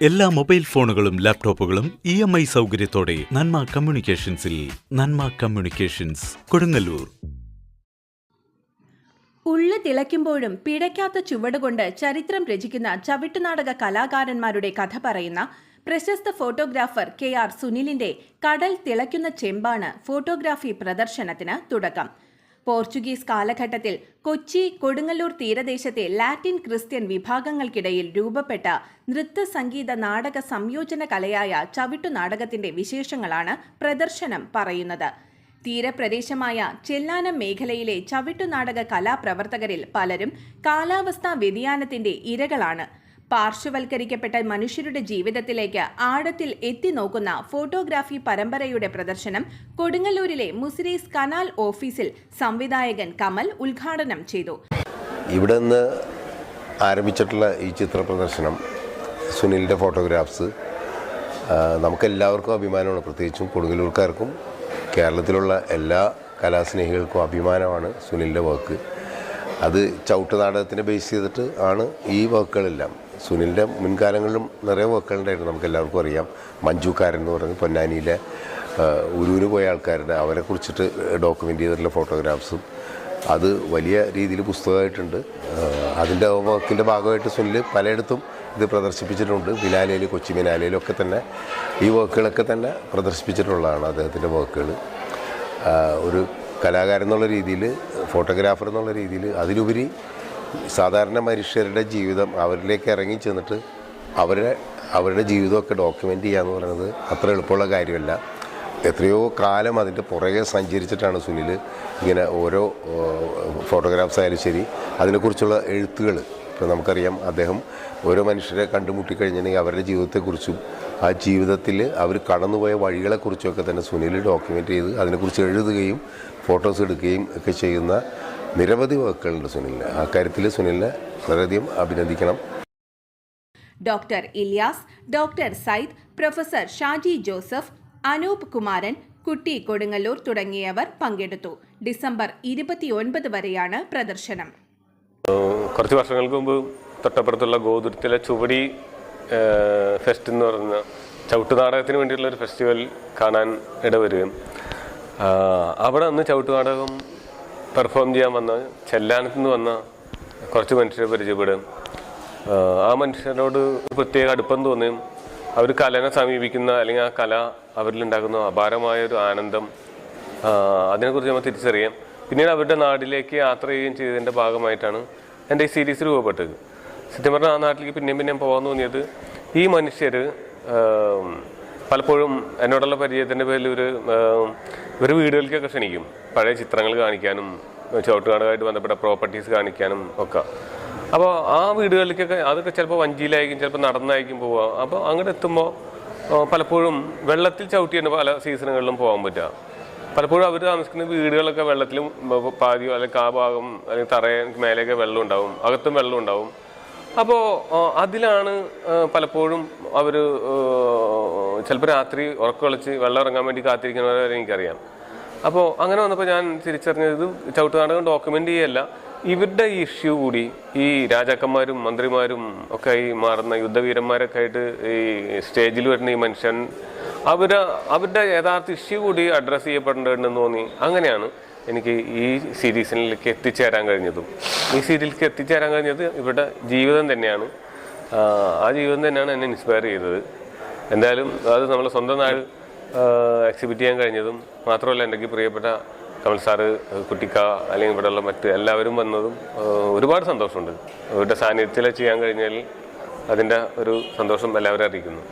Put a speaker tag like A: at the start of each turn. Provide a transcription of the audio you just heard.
A: എല്ലാ മൊബൈൽ ഫോണുകളും ലാപ്ടോപ്പുകളും ഇ എം ഐ സൗകര്യത്തോടെ നന്മ കമ്മ്യൂണിക്കേഷൻസിൽ നന്മ കമ്മ്യൂണിക്കേഷൻസ് കൊടുങ്ങല്ലൂർ.
B: ഉള്ളു തിളയ്ക്കുമ്പോഴും പിഴയ്ക്കാത്ത ചുവടുകൊണ്ട് ചരിത്രം രചിക്കുന്ന ചവിട്ടുനാടക കലാകാരന്മാരുടെ കഥ പറയുന്ന പ്രശസ്ത ഫോട്ടോഗ്രാഫർ കെ ആർ സുനിലിന്റെ കടൽ തിളയ്ക്കുന്ന ചെമ്പാണ് ഫോട്ടോഗ്രാഫി പ്രദർശനത്തിന് തുടക്കം. പോർച്ചുഗീസ് കാലഘട്ടത്തിൽ കൊച്ചി കൊടുങ്ങല്ലൂർ തീരദേശത്തെ ലാറ്റിൻ ക്രിസ്ത്യൻ വിഭാഗങ്ങൾക്കിടയിൽ രൂപപ്പെട്ട നൃത്ത സംഗീത നാടക സംയോജന കലയായ ചവിട്ടുനാടകത്തിന്റെ വിശേഷങ്ങളാണ് പ്രദർശനം പറയുന്നത്. തീരപ്രദേശമായ ചെല്ലാനം മേഖലയിലെ ചവിട്ടുനാടക കലാപ്രവർത്തകരിൽ പലരും കാലാവസ്ഥാ വ്യതിയാനത്തിന്റെ ഇരകളാണ്. പാർശ്വവൽക്കരിക്കപ്പെട്ട മനുഷ്യരുടെ ജീവിതത്തിലേക്ക് ആഴത്തിൽ എത്തി നോക്കുന്ന ഫോട്ടോഗ്രാഫി പരമ്പരയുടെ പ്രദർശനം കൊടുങ്ങല്ലൂരിലെ മുസിരീസ് കനാൽ ഓഫീസിൽ സംവിധായകൻ കമൽ ഉദ്ഘാടനം ചെയ്തു.
C: ഇവിടെ നിന്ന് ആരംഭിച്ചിട്ടുള്ള ഈ ചിത്ര പ്രദർശനം സുനിലിന്റെ ഫോട്ടോഗ്രാഫ്സ് നമുക്കെല്ലാവർക്കും അഭിമാനമാണ്. പ്രത്യേകിച്ചും കൊടുങ്ങല്ലൂർക്കാർക്കും കേരളത്തിലുള്ള എല്ലാ കലാസ്നേഹികൾക്കും അഭിമാനമാണ് സുനിലിന്റെ വർക്ക് അത് ചവിട്ടുനാടകത്തിനെ ബേസ് ചെയ്തിട്ട് ആണ് ഈ വർക്കുകളെല്ലാം സുനിലിന്റെ മുൻകാലങ്ങളിലും നിറയെ വർക്കുകളുണ്ടായിരുന്നു നമുക്ക് എല്ലാവർക്കും അറിയാം. മഞ്ജുക്കാരൻ എന്ന് പറഞ്ഞ് പൊന്നാനിയിലെ ഉരുവിന് പോയ ആൾക്കാരുടെ അവരെ കുറിച്ചിട്ട് ഡോക്യുമെന്റ് ചെയ്തിട്ടുള്ള ഫോട്ടോഗ്രാഫ്സും അത് വലിയ രീതിയിൽ പുസ്തകമായിട്ടുണ്ട്. അതിന്റെ വർക്കിന്റെ ഭാഗമായിട്ട് സുനിൽ പലയിടത്തും ഇത് പ്രദർശിപ്പിച്ചിട്ടുണ്ട്. ബിലാലയിൽ കൊച്ചി മിനാലയിലൊക്കെ തന്നെ ഈ വർക്കുകളൊക്കെ തന്നെ പ്രദർശിപ്പിച്ചിട്ടുള്ളതാണ് അദ്ദേഹത്തിന്റെ വർക്കുകൾ ഒരു കലാകാരൻ എന്നുള്ള രീതിയിൽ ഫോട്ടോഗ്രാഫർ എന്നുള്ള രീതിയിൽ അതിലുപരി സാധാരണ മനുഷ്യരുടെ ജീവിതം അവരിലേക്ക് ഇറങ്ങി ചെന്നിട്ട് അവരുടെ അവരുടെ ജീവിതമൊക്കെ ഡോക്യുമെന്റ് ചെയ്യുക എന്ന് പറയുന്നത് അത്ര എളുപ്പമുള്ള കാര്യമല്ല. എത്രയോ കാലം അതിന്റെ പുറകെ സഞ്ചരിച്ചിട്ടാണ് സുനിൽ ഇങ്ങനെ ഓരോ ഫോട്ടോഗ്രാഫ്സ് ആയാലും ശരി അതിനെക്കുറിച്ചുള്ള എഴുത്തുകൾ. ഇപ്പോൾ നമുക്കറിയാം അദ്ദേഹം ഓരോ മനുഷ്യരെ കണ്ടുമുട്ടി കണ്ടുമുട്ടിക്കഴിഞ്ഞിട്ടുണ്ടെങ്കിൽ അവരുടെ ജീവിതത്തെക്കുറിച്ചും ആ ജീവിതത്തിൽ അവർ കടന്നുപോയ വഴികളെക്കുറിച്ചൊക്കെ തന്നെ സുനിൽ ഡോക്യുമെന്റ് ചെയ്ത് അതിനെക്കുറിച്ച് എഴുതുകയും ഫോട്ടോസ് എടുക്കുകയും ഒക്കെ ചെയ്യുന്ന നിരവധി വാക്കുകളുണ്ട് സുനിലിന്. ആ കാര്യത്തിൽ സുനിലിനെ വളരെയധികം അഭിനന്ദിക്കണം.
B: Doctor Ilyas doctor Syed professor Shaji Joseph Anoop Kumaran Kutty Kodungallur തുടങ്ങിയവർ പങ്കെടുത്തു. ഡിസംബർ ഇരുപത്തിയൊൻപത് വരെയാണ് പ്രദർശനം.
D: കുറച്ച് വർഷങ്ങൾക്ക് മുമ്പ് തൊട്ടപ്പുറത്തുള്ള ഗോതുരത്തിലെ ചുവടി ഫെസ്റ്റ് എന്ന് പറഞ്ഞ പറയുന്ന ചവിട്ടുനാടകത്തിന് വേണ്ടിയിട്ടുള്ള ഒരു ഫെസ്റ്റിവൽ കാണാൻ ഇടവരുകയും അവിടെ അന്ന് ചവിട്ടുനാടകം പെർഫോം ചെയ്യാൻ വന്ന ചെല്ലാനത്ത് നിന്ന് വന്ന കുറച്ച് മനുഷ്യരെ പരിചയപ്പെടും. ആ മനുഷ്യരോട് പ്രത്യേക അടുപ്പം തോന്നുകയും അവർ കലനെ സമീപിക്കുന്ന അല്ലെങ്കിൽ ആ കല അവരിലുണ്ടാക്കുന്ന അപാരമായ ഒരു ആനന്ദം അതിനെക്കുറിച്ച് നമ്മൾ തിരിച്ചറിയാം. പിന്നീട് അവരുടെ നാട്ടിലേക്ക് യാത്ര ചെയ്യുകയും ചെയ്തതിന്റെ ഭാഗമായിട്ടാണ് എന്റെ ഈ സീരീസ് രൂപപ്പെട്ടത്. സത്യം പറഞ്ഞാൽ ആ നാട്ടിലേക്ക് പിന്നെയും പിന്നെയും പോകാൻ തോന്നിയത് ഈ മനുഷ്യർ പലപ്പോഴും എന്നോടുള്ള പരിചയത്തിന്റെ പേരിൽ ഒരു ഒരു വീടുകളിലേക്കൊക്കെ ക്ഷണിക്കും. പഴയ ചിത്രങ്ങൾ കാണിക്കാനും ചവിട്ടുകാടുമായിട്ട് ബന്ധപ്പെട്ട പ്രോപ്പർട്ടീസ് കാണിക്കാനും ഒക്കെ. അപ്പോൾ ആ വീടുകളിലേക്കൊക്കെ അതൊക്കെ ചിലപ്പോൾ വഞ്ചിയിലായിരിക്കും ചിലപ്പോൾ നടന്നായിരിക്കും പോവുക. അപ്പോൾ അങ്ങോട്ട് എത്തുമ്പോൾ പലപ്പോഴും വെള്ളത്തിൽ ചവിട്ടിയാണ് പല സീസണുകളിലും പോകാൻ പറ്റുക. പലപ്പോഴും അവർ താമസിക്കുന്ന വീടുകളൊക്കെ വെള്ളത്തിലും പാതിയോ അല്ലെങ്കിൽ ആ ഭാഗം അല്ലെങ്കിൽ തറയ മേലെയൊക്കെ വെള്ളം ഉണ്ടാവും അകത്തും വെള്ളം ഉണ്ടാവും. അപ്പോൾ അതിലാണ് പലപ്പോഴും അവർ ചിലപ്പോൾ രാത്രി ഉറക്കളിച്ച് വെള്ളം ഇറങ്ങാൻ വേണ്ടി കാത്തിരിക്കുന്നവരെ എനിക്കറിയാം. അപ്പോൾ അങ്ങനെ വന്നപ്പോൾ ഞാൻ തിരിച്ചറിഞ്ഞത് ഇത് ചവിട്ടുനാടകം ഡോക്യുമെന്റ് ചെയ്യല്ല. ഇവരുടെ ഈ ഇഷ്യൂ കൂടി ഈ രാജാക്കന്മാരും മന്ത്രിമാരും ഒക്കെ ഈ മാറുന്ന യുദ്ധവീരന്മാരൊക്കെ ആയിട്ട് ഈ സ്റ്റേജിൽ വരുന്ന ഈ മനുഷ്യൻ അവർ അവരുടെ യഥാർത്ഥ ഇഷ്യൂ കൂടി അഡ്രസ്സ് ചെയ്യപ്പെടേണ്ടതെന്ന് തോന്നി. അങ്ങനെയാണ്. എനിക്ക് ഈ സീരീസിലേക്ക് എത്തിച്ചേരാൻ കഴിഞ്ഞതും. ഈ സീരീസിലേക്ക് എത്തിച്ചേരാൻ കഴിഞ്ഞത് ഇവിടെ ജീവിതം തന്നെയാണ്. ആ, ജീവിതം തന്നെയാണ് എന്നെ ഇൻസ്പയർ ചെയ്തത്. എന്തായാലും അത് നമ്മളെ സ്വന്തം നാട് എക്സിബിറ്റ് ചെയ്യാൻ കഴിഞ്ഞതും മാത്രമല്ല എന്റെ പ്രിയപ്പെട്ട കമൽ സാറ് കുട്ടിക്ക അല്ലെങ്കിൽ ഇവിടെയുള്ള മറ്റ് എല്ലാവരും വന്നതും ഒരുപാട് സന്തോഷമുണ്ട്. ഇവരുടെ സാന്നിധ്യത്തിൽ ചെയ്യാൻ കഴിഞ്ഞാൽ അതിന്റെ ഒരു സന്തോഷം എല്ലാവരും അറിയിക്കുന്നു.